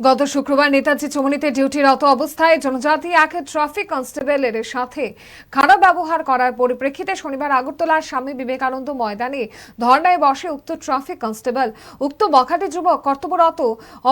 গত শুক্রবার নেতাজি চমনিতে ডিউটিরত অবস্থায় জনজাতি এক ট্রাফিক কনস্টেবলের সাথে খারাপ ব্যবহার করার পরিপ্রেক্ষিতে শনিবার আগরতলার স্বামী বিবেকানন্দ ময়দানে ধর্নায় বসে উক্ত ট্রাফিক কনস্টেবল, উক্ত বখাটে যুবক কর্তব্যরত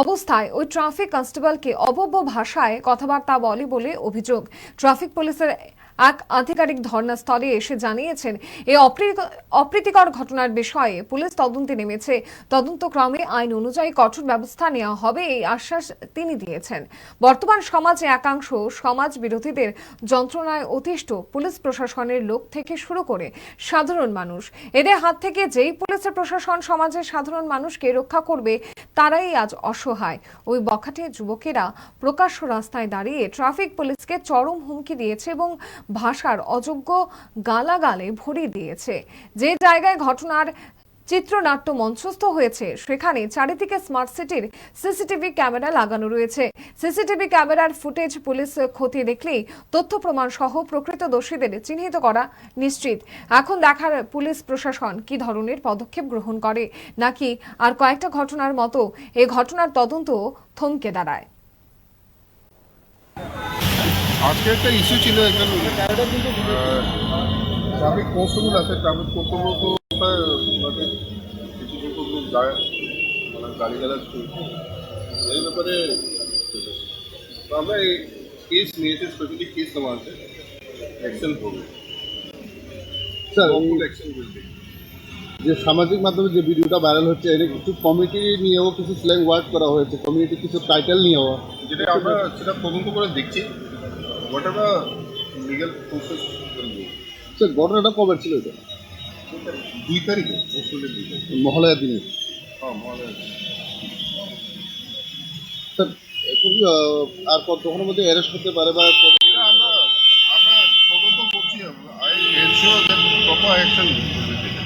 অবস্থায় ওই ট্রাফিক কনস্টেবলকে অবব্য ভাষায় কথাবার্তা বলে বলে অভিযোগ। ট্রাফিক পুলিশের এক আধিকারিক ধর্নাস্থলে এসে জানিয়েছেন এই অপ্রীত- অপ্রীতিকর ঘটনার বিষয়ে পুলিশ তদন্তে নেমেছে। তদন্তক্রমে আইন অনুযায়ী কঠোর ব্যবস্থা নেওয়া হবে এই আশ্বাস তিনি দিয়েছেন। বর্তমান সমাজে একাংশ সমাজ বিরোধীদের যন্ত্রণায় অতিষ্ঠ পুলিশ প্রশাসনের লোক থেকে শুরু করে সাধারণ মানুষ। এদের হাত থেকে যেই পুলিশের প্রশাসন সমাজের সাধারণ মানুষকে রক্ষা করবে, তারাই আজ অসহায়। ওই বখাটে যুবকেরা প্রকাশ্য রাস্তায় দাঁড়িয়ে ট্রাফিক পুলিশকে চরম হুমকি দিয়েছে এবং ভাষার অযোগ্য গালাগালে ভরিয়ে দিয়েছে। যে জায়গায় ঘটনার চিত্রনাট্য মঞ্চস্থ হয়েছে, সেখানে চারিদিকে স্মার্ট সিটির সিসিটিভি ক্যামেরা লাগানো রয়েছে। সিসিটিভি ক্যামেরার ফুটেজ পুলিশ খতিয়ে দেখলেই তথ্য প্রমাণ সহ প্রকৃত দোষীদের চিহ্নিত করা নিশ্চিত। এখন দেখার পুলিশ প্রশাসন কি ধরনের পদক্ষেপ গ্রহণ করে, নাকি আর কয়েকটা ঘটনার মতো এই ঘটনার তদন্ত থমকে দাঁড়ায়। আজকে একটা ইস্যু ছিল এখানে। ট্রাফিক কনস্টেবল আছে ট্রাফিক কনস্টেবল তো মানে কিছু কিছু লোক মানে গাড়ি করছে এই ব্যাপারে তো আমরা এই কেস নিয়েছি স্পেশালি কেস নেওয়া আছে অ্যাকশন করব স্যার অ্যাকশন বলতে যে সামাজিক মাধ্যমে যে ভিডিওটা ভাইরাল হচ্ছে এটা কিছু কমিটি নিয়েও কিছু স্ল্যাং ওয়ার্ড করা হয়েছে কমিউনিটি কিছু টাইটেল নিয়েও। যেটা আমরা সেটা তদন্ত করে দেখছি। লিগাল প্রসেস করব স্যার ঘটনাটা কবে ছিল এটা? দুই তারিখে পরশুদের দুই তারিখে। মহালয়ার দিনে? হ্যাঁ মহালয়ার স্যার আর কতক্ষণের মধ্যে অ্যারেস্ট হতে পারে বা